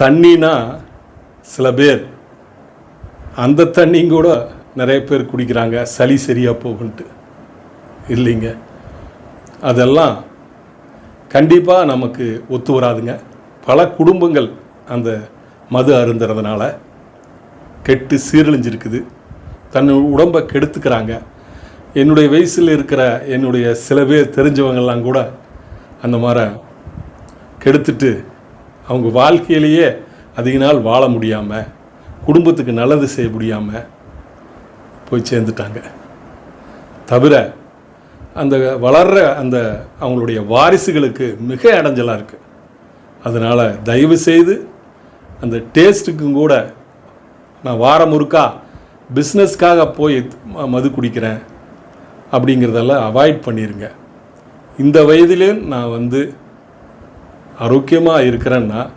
தண்ணினா சில பேர் அந்த தண்ணியும் கூட நிறைய பேர் குடிக்கிறாங்க சளி சரியாக போகுன்ட்டு. இல்லைங்க. அதெல்லாம் கண்டிப்பாக நமக்கு ஒத்து வராதுங்க. பல குடும்பங்கள் அந்த மது அருந்துறதுனால கெட்டு சீரழிஞ்சிருக்குது. தன் உடம்பை கெடுத்துக்கிறாங்க. என்னுடைய வயசில் இருக்கிற என்னுடைய சில பேர் தெரிஞ்சவங்கெல்லாம் கூட அந்த மாதிரி கெடுத்துட்டு அவங்க வாழ்க்கையிலேயே அதிக நாள் வாழ முடியாமல் குடும்பத்துக்கு நல்லது செய்ய முடியாமல் போய் சேர்ந்துட்டாங்க. தவிர அந்த வளர்கிற அந்த அவங்களுடைய வாரிசுகளுக்கு மிக இடைஞ்சலாக இருக்குது அதனால் தயவு செய்து அந்த டேஸ்ட்டுக்கும் கூட நான் வாரம் ஒருக்கா பிஸ்னஸ்க்காக போய் மது குடிக்கிறேன் அப்படிங்கிறதெல்லாம் அவாய்ட் பண்ணிடுங்க இந்த வயதிலே நான் வந்து ஆரோக்கியமாக இருக்கிறேன்னா